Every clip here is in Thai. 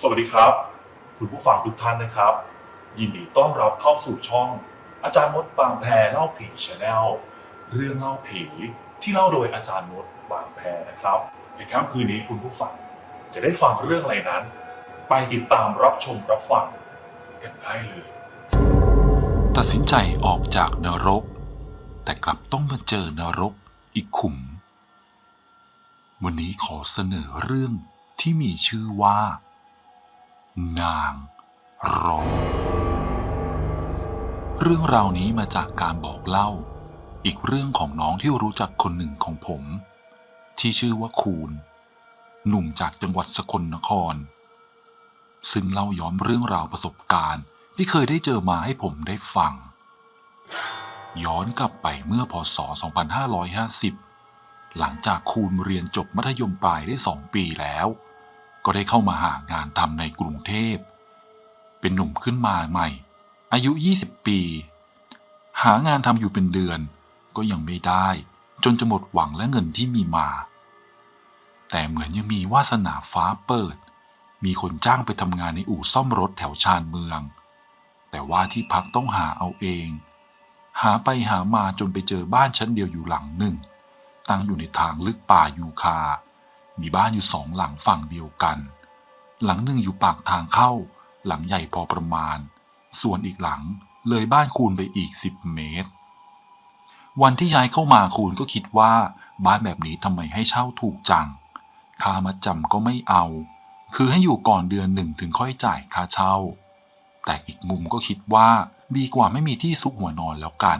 สวัสดีครับ คุณผู้ฟังทุกท่านนะครับ ยินดีต้อนรับเข้าสู่ช่อง อาจารย์มดบางแพรเล่าผีชาแนลเรื่องเล่าผีที่เล่าโดยอาจารย์มดบางแพรนะครับ ในค่ำคืนนี้คุณผู้ฟังจะได้ฟังเรื่องอะไรนั้น ไปติดตามรับชมรับฟังกันได้เลย ตัดสินใจออกจากนรก แต่กลับต้องมาเจอนรกอีกขุม วันนี้ขอเสนอเรื่องที่มีชื่อว่า นางรอง เรื่องราวนี้มาจากการบอกเล่า อีกเรื่องของน้องที่รู้จักคนหนึ่งของผม ที่ชื่อว่าคูณ หนุ่มจากจังหวัดสกลนคร ซึ่งเล่าย้อนเรื่องราวประสบการณ์ที่เคยได้เจอมาให้ผมได้ฟัง ย้อนกลับไปเมื่อพศ 2550 หลังจากคูณเรียนจบมัธยมปลายได้2ปีแล้ว ก็ได้เข้ามาหางานทำในกรุงเทพ เป็นหนุ่มขึ้นมาใหม่ อายุ 20 ปี หางานทำอยู่เป็นเดือน ก็ยังไม่ได้ จนจะหมดหวังและเงินที่มีมา แต่เหมือนยังมีวาสนาฟ้าเปิด มีคนจ้างไปทำงานในอู่ซ่อมรถแถวชานเมือง แต่ว่าที่พักต้องหาเอาเอง หาไปหามาจนไปเจอบ้านชั้นเดียวอยู่หลังหนึ่ง ตั้งอยู่ในทางลึกป่ายูคา มีบ้านอยู่สองหลังฝั่งเดียวกัน หลังหนึ่งอยู่ปากทางเข้า หลังใหญ่พอประมาณ ส่วนอีกหลังเลยบ้านคูณไปอีก10เมตร วันที่ย้ายเข้ามาคูณก็คิดว่าบ้านแบบนี้ทำไมให้เช่าถูกจัง ค่ามัดจำก็ไม่เอา คือให้อยู่ก่อนเดือนหนึ่งถึงค่อยจ่ายค่าเช่า แต่อีกมุมก็คิดว่าดีกว่าไม่มีที่ซุกหัวนอนแล้วกัน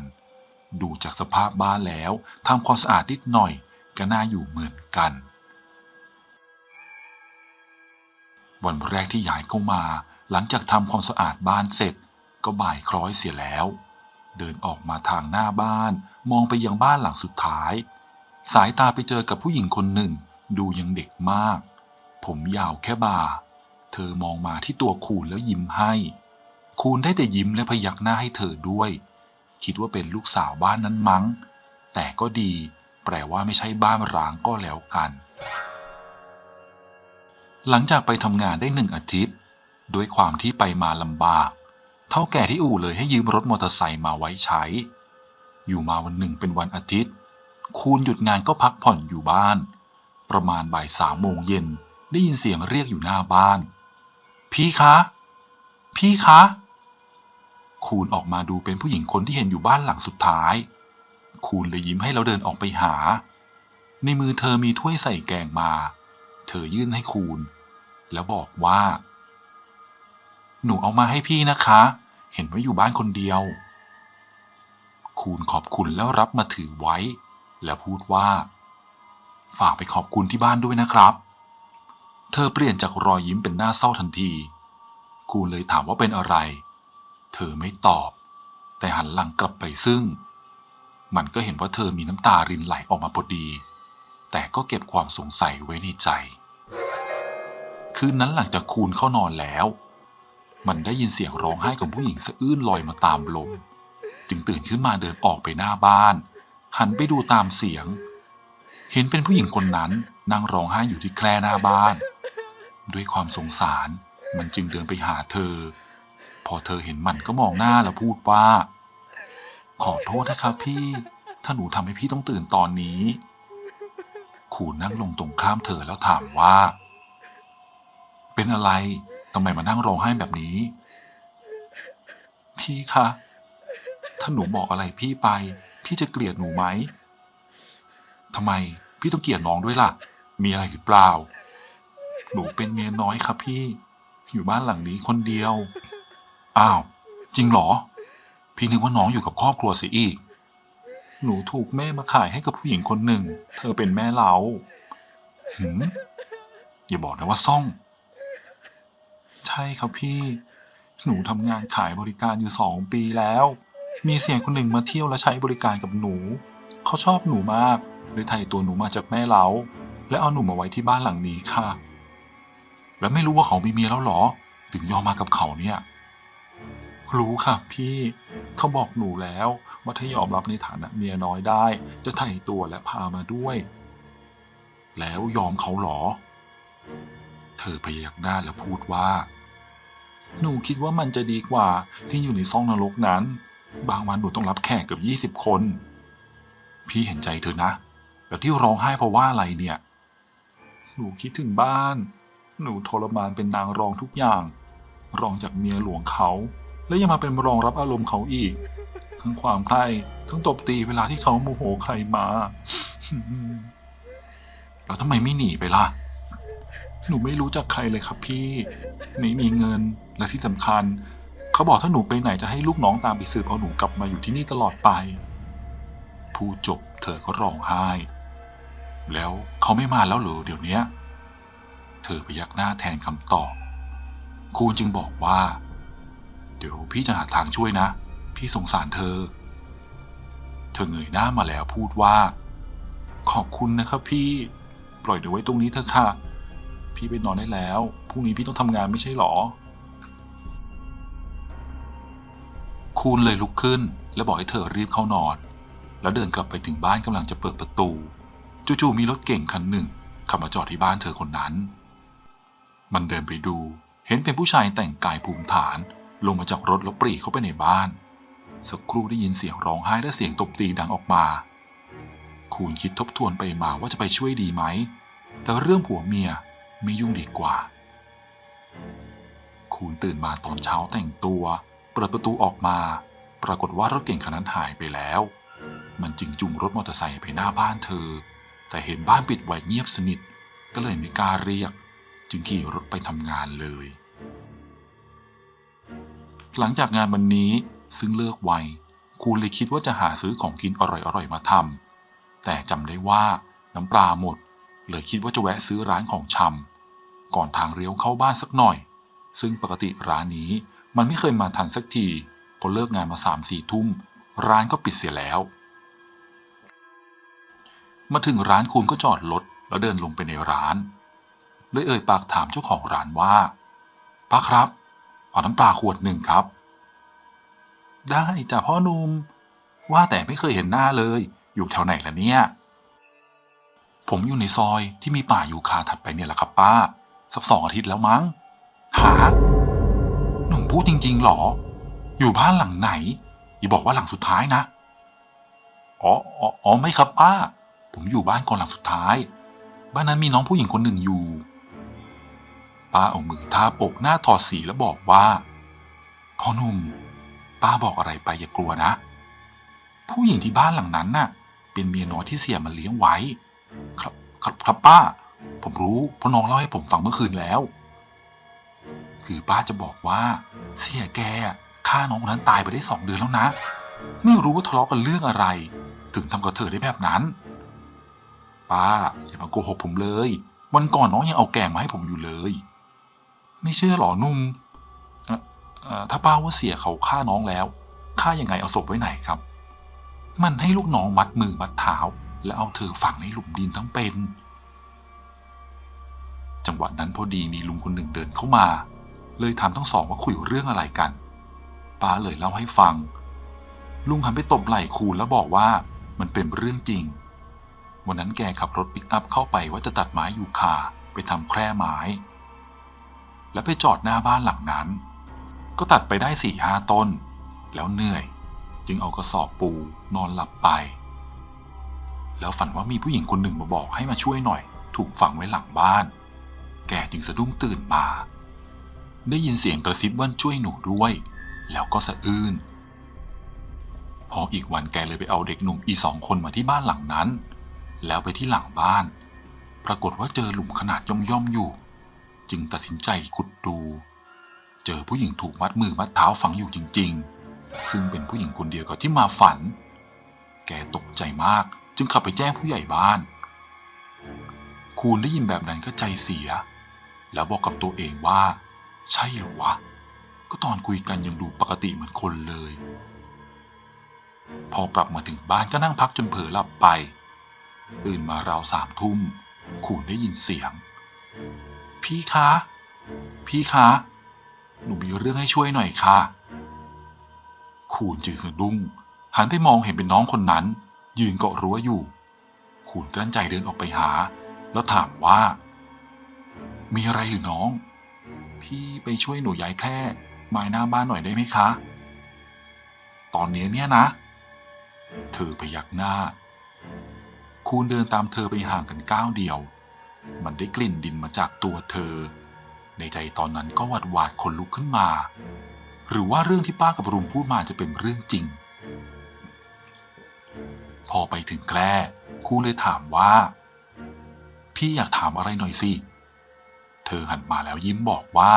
ดูจากสภาพบ้านแล้วทำความสะอาดนิดหน่อยก็น่าอยู่เหมือนกัน วันแรกที่ย้ายเข้ามา หลังจากทำความสะอาดบ้านเสร็จ ก็บ่ายคล้อยเสียแล้ว เดินออกมาทางหน้าบ้านมองไปยังบ้านหลังสุดท้าย สายตาไปเจอกับผู้หญิงคนหนึ่ง ดูยังเด็กมาก ผมยาวแค่บ่า เธอมองมาที่ตัวคูณแล้วยิ้มให้ คูณได้แต่ยิ้มและพยักหน้าให้เธอด้วย คิดว่าเป็นลูกสาวบ้านนั้นมั้ง แต่ก็ดี แปลว่าไม่ใช่บ้านร้างก็แล้วกัน หลังจากไปทำงานได้หนึ่งอาทิตย์ ด้วยความที่ไปมาลำบาก เท่าแก่ที่อู่เลยให้ยืมรถมอเตอร์ไซค์มาไว้ใช้ อยู่มาวันหนึ่งเป็นวันอาทิตย์ คูณหยุดงานก็พักผ่อนอยู่บ้าน ประมาณบ่ายสามโมงเย็นได้ยินเสียงเรียกอยู่หน้าบ้าน พี่คะ พี่คะ คูณออกมาดูเป็นผู้หญิงคนที่เห็นอยู่บ้านหลังสุดท้าย คูณเลยยิ้มให้เราเดินออกไปหา ในมือเธอมีถ้วยใส่แกงมา เธอยื่นให้คูณ แล้วบอกว่า หนูเอามาให้พี่นะคะ เห็นว่าอยู่บ้านคนเดียว คูณขอบคุณแล้วรับมาถือไว้ แล้วพูดว่า ฝากไปขอบคุณที่บ้านด้วยนะครับ เธอเปลี่ยนจากรอยยิ้มเป็นหน้าเศร้าทันที คูณเลยถามว่าเป็นอะไร เธอไม่ตอบ แต่หันหลังกลับไปซึ่ง มันก็เห็นว่าเธอมีน้ำตารินไหลออกมาพอดี แต่ก็เก็บความสงสัยไว้ในใจ คืนนั้นหลังจากคูณเข้านอนแล้ว มันได้ยินเสียงร้องไห้ของผู้หญิงสะอื้นลอยมาตามลม จึงตื่นขึ้นมาเดินออกไปหน้าบ้าน หันไปดูตามเสียง เห็นเป็นผู้หญิงคนนั้นนั่งร้องไห้อยู่ที่แคร่หน้าบ้าน ด้วยความสงสารมันจึงเดินไปหาเธอ อเธอเห็นมันก็มองหน้าแล้วพูดว่า ขอโทษนะครับพี่ ถ้าหนูทำให้พี่ต้องตื่นตอนนี้ ขูนั่งลงตรงข้ามเธอแล้วถามว่า เป็นอะไรทำไมมานั่งร้องไห้แบบนี้ พี่คะ ถ้าหนูบอกอะไรพี่ไป พี่จะเกลียดหนูไหมทำไมพี่ต้องเกลียดน้องด้วยล่ะ มีอะไรหรือเปล่า หนูเป็นเมียน้อยครับพี่ อยู่บ้านหลังนี้คนเดียว อ้าว จริงเหรอ พี่นึกว่าน้องอยู่กับครอบครัวเสียอีก หนูถูกแม่มาขายให้กับผู้หญิงคนหนึ่ง เธอเป็นแม่เราหืมอย่าบอกนะว่าซ่อง ใช่ครับพี่ หนูทำงานขายบริการอยู่สองปีแล้ว มีเสียงคนหนึ่งมาเที่ยวและใช้บริการกับหนู เขาชอบหนูมากเลยไถ่ตัวหนูมาจากแม่เล้าและเอาหนูมาไว้ที่บ้านหลังนี้ค่ะ แล้วไม่รู้ว่าเขามีเมียแล้วเหรอ ถึงยอมมากับเขาเนี่ย รู้ค่ะพี่เขาบอกหนูแล้วว่าถ้ายอมรับในฐานะเมียน้อยได้ จะไถ่ตัวและพามาด้วย แล้วยอมเขาเหรอ เธอพยักหน้าแล้วพูดว่า หนูคิดว่ามันจะดีกว่าที่อยู่ในซ่องนรกนั้น บางวันหนูต้องรับแขกเกือบยี่สิบคน พี่เห็นใจเธอนะแล้วที่ร้องไห้เพราะว่าอะไรเนี่ย หนูคิดถึงบ้าน หนูทรมานเป็นนางรองทุกอย่าง รองจากเมียหลวงเขา และยังมาเป็นรองรับอารมณ์เขาอีก ทั้งความใคร่ทั้งตบตีเวลาที่เขาโมโหใครมาแล้วทำไมไม่หนีไปล่ะ หนูไม่รู้จักใครเลยครับพี่ ไม่มีเงินและที่สำคัญ เขาบอกถ้าหนูไปไหนจะให้ลูกน้องตามไปสืบเอาหนูกลับมาอยู่ที่นี่ตลอดไปพูดจบเธอก็ร้องไห้ แล้วเขาไม่มาแล้วเหรอเดี๋ยวนี้เธอพยักหน้าแทนคำตอบ คูณจึงบอกว่า เดี๋ยวพี่จะหาทางช่วยนะ พี่สงสารเธอ เธอเงยหน้ามาแล้วพูดว่า ขอบคุณนะครับพี่ ปล่อยเดี๋ยวไว้ตรงนี้เถอะค่ะ พี่ไปนอนได้แล้ว พรุ่งนี้พี่ต้องทำงานไม่ใช่หรอ คูณเลยลุกขึ้น และบอกให้เธอรีบเข้านอน แล้วเดินกลับไปถึงบ้านกำลังจะเปิดประตู จู่ๆมีรถเก่งคันหนึ่งขับมาจอดที่บ้านเธอคนนั้น มันเดินไปดู เห็นเป็นผู้ชายแต่งกายภูมิฐาน ลงมาจากรถแล้วปรีเข้าไปในบ้าน สักครู่ได้ยินเสียงร้องไห้และเสียงตบตีดังออกมา คูณคิดทบทวนไปมาว่าจะไปช่วยดีไหม แต่เรื่องผัวเมียไม่ยุ่งดีกว่า คูณตื่นมาตอนเช้าแต่งตัว เปิดประตูออกมา ปรากฏว่ารถเก่งคันนั้นหายไปแล้ว มันจึงจุงรถมอเตอร์ไซค์ไปหน้าบ้านเธอ แต่เห็นบ้านปิดไว้เงียบสนิท ก็เลยไม่กล้าเรียก จึงขี่รถไปทำงานเลย หลังจากงานวันนี้ซึ่งเลิกไวคูณเลยคิดว่าจะหาซื้อของกินอร่อยๆมาทำแต่จำได้ว่าน้ำปลาหมด เลยคิดว่าจะแวะซื้อร้านของชำก่อนทางเลี้ยวเข้าบ้านสักหน่อย ซึ่งปกติร้านนี้มันไม่เคยมาทันสักทีพอเลิกงานมาสามสี่ทุ่ม ร้านก็ปิดเสียแล้ว มาถึงร้านคูณก็จอดรถแล้วเดินลงไปในร้านเลยเอ่ยปากถามเจ้าของร้านว่าป้าครับ เอาน้ำปลาขวดหนึ่งครับ ได้จ้ะพ่อหนุ่มว่าแต่ไม่เคยเห็นหน้าเลย อยู่แถวไหนล่ะเนี่ย ผมอยู่ในซอยที่มีป่ายูคาถัดไปเนี่ยแหละครับ ป้า สักสองอาทิตย์แล้วมั้ง หา หนุ่มพูดจริงๆหรอ อยู่บ้านหลังไหน อย่าบอกว่าหลังสุดท้ายนะ อ๋ออ๋ออ๋อไม่ครับป้า ผมอยู่บ้านก่อนหลังสุดท้าย บ้านนั้นมีน้องผู้หญิงคนหนึ่งอยู่ ป้าเอามือทาปกหน้าถอดสีแล้วบอกว่าพ่อหนุ่มป้าบอกอะไรไปอย่ากลัวนะ ผู้หญิงที่บ้านหลังนั้นน่ะ เป็นเมียน้อยที่เสียมันเลี้ยงไว้ ครับครับครับป้า ผมรู้เพราะน้องเล่าให้ผมฟังเมื่อคืนแล้ว คือป้าจะบอกว่า เสียแกฆ่าน้องคนนั้นตายไปได้สองเดือนแล้วนะ ไม่รู้ว่าทะเลาะกันเรื่องอะไร ถึงทำกับเธอได้แบบนั้น ป้าอย่ามาโกหกผมเลย วันก่อนน้องยังเอาแกงมาให้ผมอยู่เลย ไม่เชื่อหรอนุ่มถ้าป้าว่าเสียเขาฆ่าน้องแล้วฆ่ายังไงเอาศพไว้ไหนครับ มันให้ลูกน้องมัดมือมัดเท้า แล้วเอาเธอฝังในหลุมดินทั้งเป็น จังหวะนั้นพอดีมีลุงคนหนึ่งเดินเข้ามา เลยถามทั้งสองว่าคุยเรื่องอะไรกัน ป้าเลยเล่าให้ฟัง ลุงหันไปตบไหล่คูณแล้วบอกว่ามันเป็นเรื่องจริง วันนั้นแกขับรถปิกอัพเข้าไปว่าจะตัดไม้ยูคาไปทำแคร่ไม้ แล้วไปจอดหน้าบ้านหลังนั้น ก็ตัดไปได้สี่ห้าต้น แล้วเหนื่อย จึงเอากระสอบปูนอนหลับไป แล้วฝันว่ามีผู้หญิงคนหนึ่งมาบอกให้มาช่วยหน่อย ถูกฝังไว้หลังบ้าน แกจึงสะดุ้งตื่นมา ได้ยินเสียงกระซิบว่าช่วยหนูด้วย แล้วก็สะอื้นพออีกวันแกเลยไปเอาเด็กหนุ่มอีสองคนมาที่บ้านหลังนั้น แล้วไปที่หลังบ้าน ปรากฏว่าเจอหลุมขนาดย่อมๆอยู่ จึงตัดสินใจขุดดู เจอผู้หญิงถูกมัดมือมัดเท้าฝังอยู่จริง ๆ ซึ่งเป็นผู้หญิงคนเดียวกับที่มาฝัน แกตกใจมากจึงขับไปแจ้งผู้ใหญ่บ้าน คูณได้ยินแบบนั้นก็ใจเสีย แล้วบอกกับตัวเองว่า ใช่หรอวะ ก็ตอนคุยกันยังดูปกติเหมือนคนเลย พอกลับมาถึงบ้านก็นั่งพักจนเผลอหลับไป ตื่นมาราวสามทุ่มคูณได้ยินเสียง พี่คะ พี่คะ หนูมีเรื่องให้ช่วยหน่อยค่ะ คูณจึงสะดุ้ง หันไปมองเห็นเป็นน้องคนนั้น ยืนเกาะรั้วอยู่ คูณกลั้นใจเดินออกไปหา แล้วถามว่า มีอะไรหรือน้อง พี่ไปช่วยหนูย้ายแคร่ไม้หน้าบ้านหน่อยได้ไหมคะ ตอนนี้เนี่ยนะ เธอพยักหน้า คูณเดินตามเธอไปห่างกันก้าวเดียว มันได้กลิ่นดินมาจากตัวเธอ ในใจตอนนั้นก็หวาดหวาดขนลุกขึ้นมา หรือว่าเรื่องที่ป้ากับลุงพูดมาจะเป็นเรื่องจริง พอไปถึงแคร่ครูเลยถามว่า พี่อยากถามอะไรหน่อยสิ เธอหันมาแล้วยิ้มบอกว่า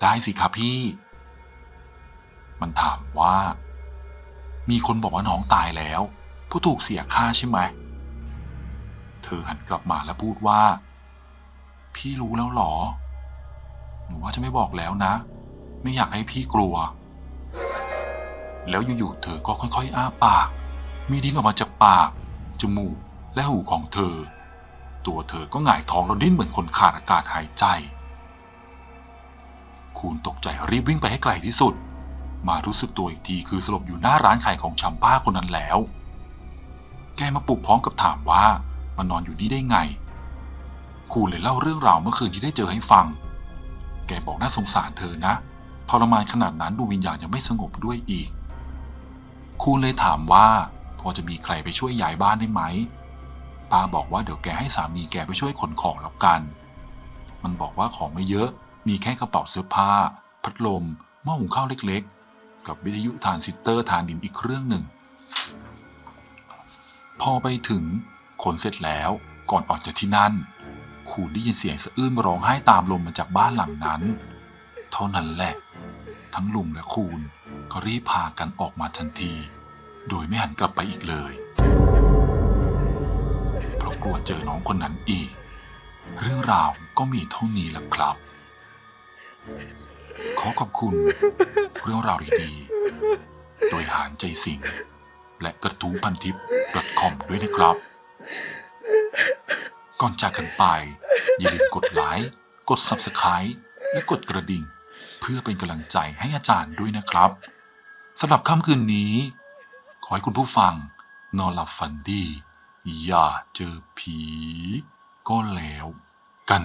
ได้สิครับพี่ มันถามว่า มีคนบอกว่าน้องตายแล้ว ผู้ถูกเสียค่าใช่ไหมเอหันกลับมาแล้วพูดว่า พี่รู้แล้วหรอ หนูว่าจะไม่บอกแล้วนะ ไม่อยากให้พี่กลัว แล้วอยู่ๆเธอก็ค่อยๆ อ้าปาก มีดินออกมาจากปาก จมูก และหูของเธอ ตัวเธอก็หงายท้องแล้วดิ้นเหมือนคนขาดอากาศหายใจ คูณตกใจรีบวิ่งไปให้ไกลที่สุด มารู้สึกตัวอีกทีคือสลบอยู่หน้าร้านขายของชำป้าคนนั้นแล้ว แกมาปลุกพร้อมกับถามว่า มันอนอยู่นี่ได้ไง คูณเลยเล่าเรื่องราวเมื่อคืนที่ได้เจอให้ฟัง แกบอกน่าสงสารเธอนะทรมานขนาดนั้นดูวิญญาณยังไม่สงบด้วยอีก คูณเลยถามว่า พอจะมีใครไปช่วยย้ายบ้านได้ไหมป้าบอกว่าเดี๋ยวแกให้สามีแกไปช่วยขนของแล้วกัน มันบอกว่าของไม่เยอะ มีแค่กระเป๋าเสื้อผ้า พัดลม หม้อหุงข้าวเล็กๆ กับวิทยุทานซิสเตอร์ทานดินอีกเครื่องหนึ่ง พอไปถึง ขนเสร็จแล้วก่อนออกจากที่นั่น คูณได้ยินเสียงสะอื้นร้องไห้ตามลมมาจากบ้านหลังนั้น เท่านั้นแหละ ทั้งลุงและคูณก็รีบพากันออกมาทันที โดยไม่หันกลับไปอีกเลย เพราะกลัวเจอน้องคนนั้นอีก เรื่องราวก็มีเท่านี้แหละครับ ขอขอบคุณเรื่องราวดีๆ โดยหารใจสิงและกระทู้พันทิป .com ด้วยนะครับ ก่อนจากกันไป อย่าลืมกดไลค์ กด Subscribe และกดกระดิ่ง เพื่อเป็นกำลังใจให้อาจารย์ด้วยนะครับสำหรับค่ำคืนนี้ ขอให้คุณผู้ฟัง นอนหลับฝันดี อย่าเจอผี ก็แล้วกัน